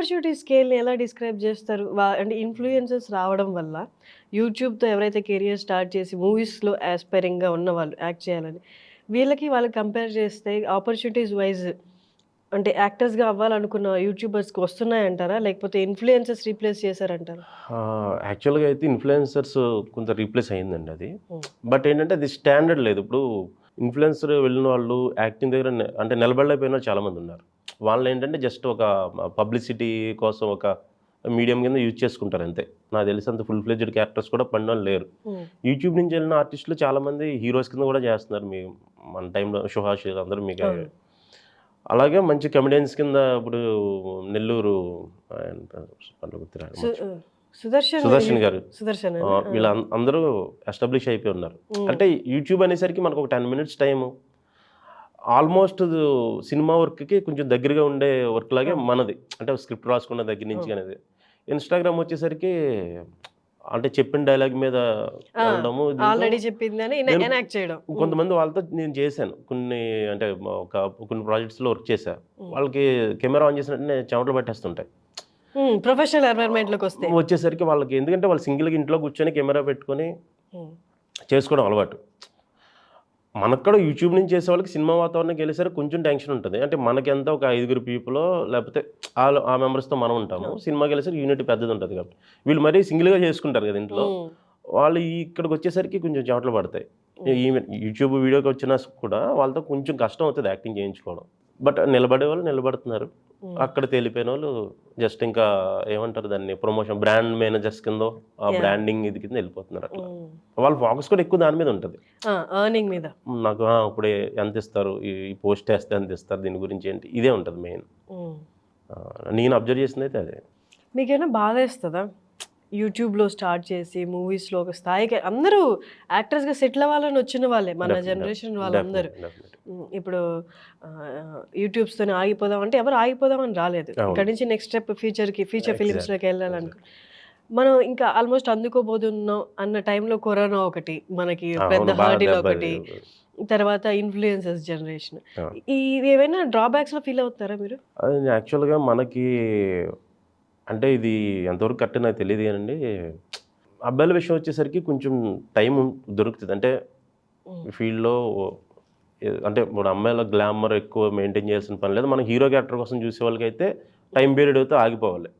Opportunity స్కేల్ని ఎలా describe చేస్తారు? అంటే ఇన్ఫ్లుయెన్సెస్ రావడం వల్ల యూట్యూబ్తో ఎవరైతే కెరియర్ స్టార్ట్ చేసి మూవీస్లో గా ఉన్న వాళ్ళు యాక్ట్ చేయాలని వీళ్ళకి వాళ్ళకి కంపేర్ చేస్తే ఆపర్చునిటీస్ వైజ్ అంటే యాక్టర్స్గా అవ్వాలనుకున్న యూట్యూబర్స్కి వస్తున్నాయంటారా? లేకపోతే ఇన్ఫ్లుయెన్సెస్ రీప్లేస్ చేశారంటారా? యాక్చువల్గా అయితే ఇన్ఫ్లుయెన్సర్స్ కొంత రీప్లేస్ అయ్యిందండి అది. బట్ ఏంటంటే అది స్టాండర్డ్ లేదు. ఇప్పుడు ఇన్ఫ్లుయెన్సర్ వెళ్ళిన వాళ్ళు యాక్టింగ్ దగ్గర అంటే నిలబడలేకపోయిన వాళ్ళు చాలామంది ఉన్నారు. వాళ్ళు ఏంటంటే జస్ట్ ఒక పబ్లిసిటీ కోసం ఒక మీడియం కింద యూజ్ చేసుకుంటారు అంతే. నాకు తెలిసి అంత ఫుల్ ఫ్లెజ్డ్ క్యారెక్టర్స్ కూడా పడిన వాళ్ళు లేరు యూట్యూబ్ నుంచి వెళ్ళిన ఆర్టిస్టులు చాలామంది హీరోస్ కింద కూడా చేస్తున్నారు. మీ మన టైంలో సుహాష్ అందరూ మీకు. అలాగే మంచి కమెడియన్స్ కింద ఇప్పుడు నెల్లూరు సుదర్శన్ గారు. సుదర్శన్ వీళ్ళ అందరూ ఎస్టాబ్లిష్ అయిపోయి ఉన్నారు. అంటే యూట్యూబ్ అనేసరికి మనకు ఒక ten minutes time. Almost cinema వర్క్కి కొంచెం దగ్గరగా ఉండే వర్క్ లాగే మనది. అంటే స్క్రిప్ట్ రాసుకున్న దగ్గర నుంచి అనేది ఇన్స్టాగ్రామ్ వచ్చేసరికి అంటే చెప్పిన డైలాగ్ మీద కొంతమంది వాళ్ళతో నేను చేశాను. కొన్ని అంటే ఒక కొన్ని ప్రాజెక్ట్స్లో వర్క్ చేశా. వాళ్ళకి కెమెరా ఆన్ చేసినట్టు చెమటలు పట్టేస్తుంటాయి. ప్రొఫెషనల్ ఎన్వైర్న్మెంట్లోకి వస్తే. వచ్చేసరికి వాళ్ళకి ఎందుకంటే వాళ్ళు సింగిల్గా ఇంట్లో కూర్చొని కెమెరా పెట్టుకొని. చేసుకోవడం అలవాటు. మనకు కూడా యూట్యూబ్ నుంచి చేసే వాళ్ళకి సినిమా వాతావరణంకి వెళ్ళేసరికి కొంచెం టెన్షన్ ఉంటుంది. అంటే మనకి ఎంత ఒక ఐదుగురు పీపుల్ లేకపోతే ఆ ఆ మెంబర్స్తో మనం ఉంటాము. సినిమాకి వెళ్ళేసరికి యూనిట్ పెద్దది ఉంటుంది కాబట్టి. వీళ్ళు మరీ సింగిల్గా చేసుకుంటారు కదా ఇంట్లో. వాళ్ళు ఇక్కడికి వచ్చేసరికి కొంచెం చెమటలు పడతాయి. ఈవెన్ యూట్యూబ్ వీడియోకి వచ్చినా కూడా వాళ్ళతో కొంచెం కష్టం అవుతుంది యాక్టింగ్ చేయించుకోవడం. బట్ నిలబడే వాళ్ళు నిలబడుతున్నారు. ఉమ్. అక్కడ తేలిపోయిన వాళ్ళు జస్ట్ ఇంకా ఏమంటారు దాన్ని ప్రమోషన్ బ్రాండ్ మేనేజర్స్ కింద ఆ. బ్రాండింగ్ ఇది కింద వెళ్ళిపోతున్నారు అట్లా. ఉమ్. వాళ్ళ ఫోకస్ కూడా ఎక్కువ దాని మీద ఉంటుంది. ఎర్నింగ్ మీద. నాకు ఆ, ఇప్పుడు ఎంత ఇస్తారు? ఈ పోస్ట్ వేస్తే ఎంత ఇస్తారు? దీని గురించి ఏంటి? ఇదే ఉంటుంది మెయిన్. నేను అబ్జర్వ్ చేసింది అయితే అదే. మీకేమైనా బాధ వేస్తుందా? యూట్యూబ్లో స్టార్ట్ చేసి మూవీస్లో ఒక స్థాయికి అందరూ యాక్టర్స్గా సెటిల్ అవ్వాలని వచ్చిన వాళ్ళే మన జనరేషన్ వాళ్ళందరూ. ఇప్పుడు యూట్యూబ్స్తోనే ఆగిపోదాం అంటే ఎవరు ఆగిపోదామని రాలేదు. ఇక్కడ నుంచి నెక్స్ట్ స్టెప్ ఫ్యూచర్కి Exactly, ఫిలిమ్స్లోకి వెళ్ళాలనుకో. మనం ఇంకా ఆల్మోస్ట్ అందుకోబోతున్నాం అన్న టైంలో కరోనా ఒకటి మనకి పెద్ద హర్డిల్ దెబ్బ ఒకటి తర్వాత ఇన్ఫ్లుయెన్సెస్ జనరేషన్. ఈ ఏవైనా డ్రాబ్యాక్స్లో ఫీల్ అవుతారా మీరు? యాక్చువల్గా మనకి అంటే ఇది ఎంతవరకు కరెక్ట్ నాకు తెలియదు కానండి. అబ్బాయిల విషయం వచ్చేసరికి కొంచెం టైం దొరుకుతుంది. అంటే. ఫీల్డ్లో అంటే ఇప్పుడు అమ్మాయిల గ్లామర్ ఎక్కువ మెయింటైన్ చేయాల్సిన పని లేదు. మనం హీరో క్యారెక్టర్ కోసం చూసే వాళ్ళకి అయితే టైం పీరియడ్ అయితే ఆగిపోవాలి.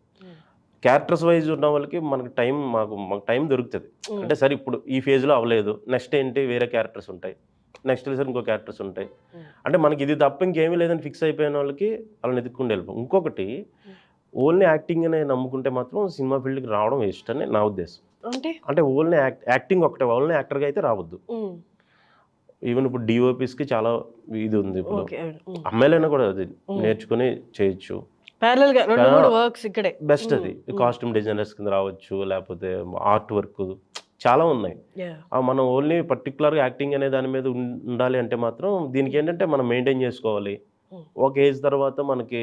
క్యారెక్టర్స్ వైజ్ ఉన్న వాళ్ళకి మనకి టైం మాకు మాకు టైం దొరుకుతుంది. అంటే సరే ఇప్పుడు ఈ ఫేజ్లో అవ్వలేదు. నెక్స్ట్ ఏంటి? వేరే క్యారెక్టర్స్ ఉంటాయి. నెక్స్ట్ సరే ఇంకో క్యారెక్టర్స్ ఉంటాయి. అంటే మనకి ఇది తప్ప ఇంకేమీ లేదని ఫిక్స్ అయిపోయిన వాళ్ళకి వాళ్ళని ఎత్తుక్కుంటూ వెళ్ళిపోం ఇంకొకటి ఓన్లీ యాక్టింగ్ అనే నమ్ముకుంటే మాత్రం సినిమా ఫీల్డ్కి రావడం వేస్ట్ అని నా ఉద్దేశం. అంటే? అంటే ఓన్లీ యాక్ట్ యాక్టింగ్ ఒకటే ఓన్లీ యాక్టర్గా అయితే రావద్దు. ఈవెన్ ఇప్పుడు డిఓపిస్కి చాలా ఇది ఉంది ఇప్పుడు. అమ్మాయిలైనా కూడా అది నేర్చుకుని చేయొచ్చు. వర్క్స్ ఇక్కడే. బెస్ట్ అది. కాస్ట్యూమ్ డిజైనర్స్ కింద రావచ్చు లేకపోతే ఆర్ట్ వర్క్ చాలా ఉన్నాయి. మనం ఓన్లీ పర్టికులర్గా యాక్టింగ్ అనే దాని మీద ఉండాలి అంటే మాత్రం దీనికి ఏంటంటే మనం మెయింటైన్ చేసుకోవాలి. ఒక ఏజ్ తర్వాత మనకి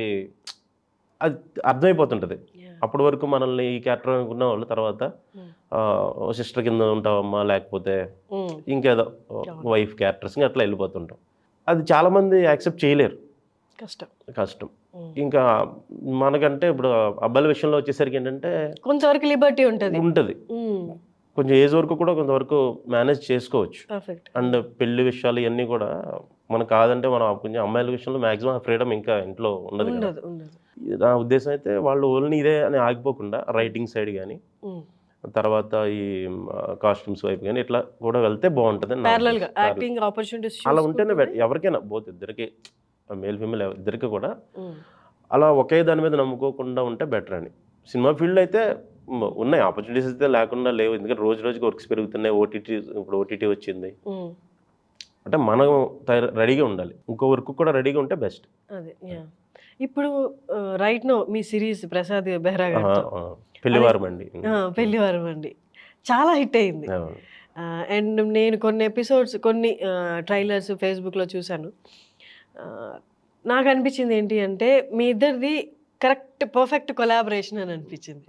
అది అర్థమైపోతుంటుంది. అప్పటి వరకు మనల్ని ఈ క్యారెక్టర్ అనుకున్న వాళ్ళు తర్వాత Hmm. సిస్టర్ కింద ఉంటామమ్మా లేకపోతే ఉమ్. ఇంకేదో వైఫ్ క్యారెక్టర్స్ అట్లా వెళ్ళిపోతుంటాం. అది చాలామంది యాక్సెప్ట్ చేయలేరు. కష్టం. కష్టం. ఉమ్. ఇంకా మనకంటే ఇప్పుడు అబ్బాయిల విషయంలో వచ్చేసరికి ఏంటంటే కొంతవరకు లిబర్టీ ఉంటది. ఉంటుంది. కొంచెం ఏజ్ వరకు కూడా కొంతవరకు మేనేజ్ చేసుకోవచ్చు. అండ్ పెళ్ళి విషయాలు ఇవన్నీ కూడా మనకు కాదంటే మనం కొంచెం అమ్మాయిల విషయంలో మాక్సిమం ఫ్రీడమ్ ఇంకా ఇంట్లో ఉండదు ఉండదు. నా ఉద్దేశం అయితే వాళ్ళు ఓన్లీ ఇదే అని ఆగిపోకుండా రైటింగ్ సైడ్ కానీ. తర్వాత ఈ కాస్ట్యూమ్స్ వైపు కానీ ఇట్లా కూడా వెళ్తే బాగుంటుంది అలా ఉంటేనే ఎవరికైనా బోత్ ఇద్దరికి మేల్ ఫీమేల్ ఇద్దరికి కూడా అలా ఒకే దాని మీద నమ్ముకోకుండా ఉంటే బెటర్ అని. సినిమా ఫీల్డ్ అయితే ఉన్నాయి ఆపర్చునిటీస్ అయితే లేకుండా లేవు. ఎందుకంటే రోజు రోజుకి వర్క్స్ పెరుగుతున్నాయి. ఓటీటీ ఇప్పుడు ఓటీటీ వచ్చింది. అంటే మనం రెడీగా ఉండాలి. ఇంకో వర్క్ కూడా రెడీగా ఉంటే బెస్ట్. ఇప్పుడు రైట్ నో మీ సిరీస్ ప్రసాద్ బెహ్రా పెళ్ళివారం అండి పెళ్ళివారం అండి చాలా హిట్ అయింది. అండ్ నేను కొన్ని ఎపిసోడ్స్ కొన్ని ట్రైలర్స్ ఫేస్బుక్లో చూశాను. నాకు అనిపించింది ఏంటి అంటే మీ ఇద్దరిది కరెక్ట్ పర్ఫెక్ట్ కొలాబరేషన్ అని అనిపించింది.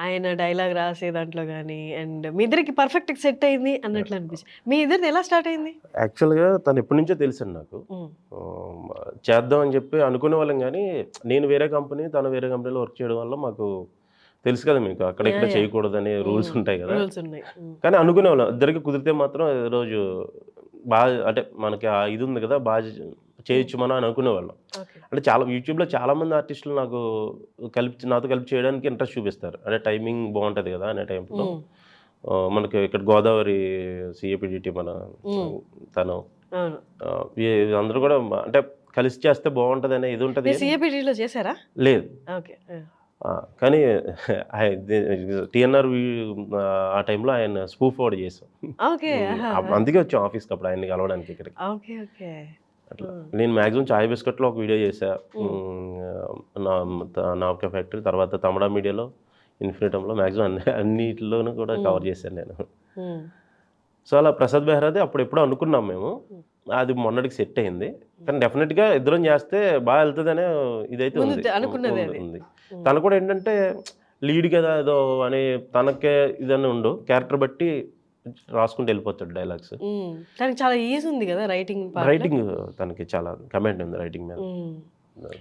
ఆయన డైలాగ్ రాసే దాంట్లో కానీ అండ్ మీ ఇద్దరికి పర్ఫెక్ట్ సెట్ అయింది అన్నట్లు అనిపించింది మీ ఇద్దరిది ఎలా స్టార్ట్ అయింది? యాక్చువల్గా తను ఎప్పటి నుంచో తెలుసండి నాకు. చేద్దాం అని చెప్పి అనుకునే వాళ్ళం కానీ నేను వేరే కంపెనీ తను వేరే కంపెనీలో వర్క్ చేయడం వల్ల మాకు తెలుసు కదా మీకు. అక్కడ ఇక్కడ. చేయకూడదని రూల్స్ ఉంటాయి కదా. ఉమ్, కానీ అనుకునే వాళ్ళం. ఇద్దరికి కుదిరితే మాత్రం రోజు బాగా అంటే మనకి ఆ ఇది ఉంది కదా బాగా చేయొచ్చు మనం అని అనుకునేవాళ్ళం. అంటే చాలా యూట్యూబ్లో చాలా మంది ఆర్టిస్టులు నాకు కలిపి నాతో కలిపి చేయడానికి ఇంట్రెస్ట్ చూపిస్తారు. అంటే టైమింగ్ బాగుంటుంది కదా అనే టైంలో. మనకి ఇక్కడ గోదావరి సిఏపిడిటి మన. తను. అందరూ కూడా అంటే కలిసి చేస్తే బాగుంటుంది అనే ఇది ఉంటుంది మీరు సిఏపిటీలో చేశారా? లేదు. కానీ టిఎన్ఆర్ ఆ టైంలో ఆయన స్పూఫ్ అవుట్ చేసాం అందుకే వచ్చాం ఆఫీస్కి అప్పుడు ఆయన్ని కలవడానికి ఇక్కడికి. అట్లా. నేను మ్యాక్సిమం చాయ్ బిస్కెట్లో ఒక వీడియో చేశా. నా నావక ఫ్యాక్టరీ తర్వాత తమిళ మీడియాలో ఇన్ఫినిటంలో మ్యాక్సిమం అన్ని అన్నిటిలోనూ కూడా కవర్ చేశాను నేను. సో అలా ప్రసాద్ బెహ్రాది అప్పుడు ఎప్పుడో అనుకున్నాం మేము. అది మొన్నటికి సెట్ అయింది. కానీ డెఫినెట్గా ఇద్దరం చేస్తే బాగా వెళ్తుందనే ఇదైతే. ఉంది. తను కూడా ఏంటంటే లీడ్ కదా ఏదో అని తనకే ఇదని ఉండు. క్యారెక్టర్ బట్టి రాసుకుంటూ వెళ్ళిపోతాడు డైలాగ్స్. తనకి చాలా ఈజీ ఉంది కదా రైటింగ్ రైటింగ్ తనకి చాలా కమెంట్ ఉంది రైటింగ్ మీద.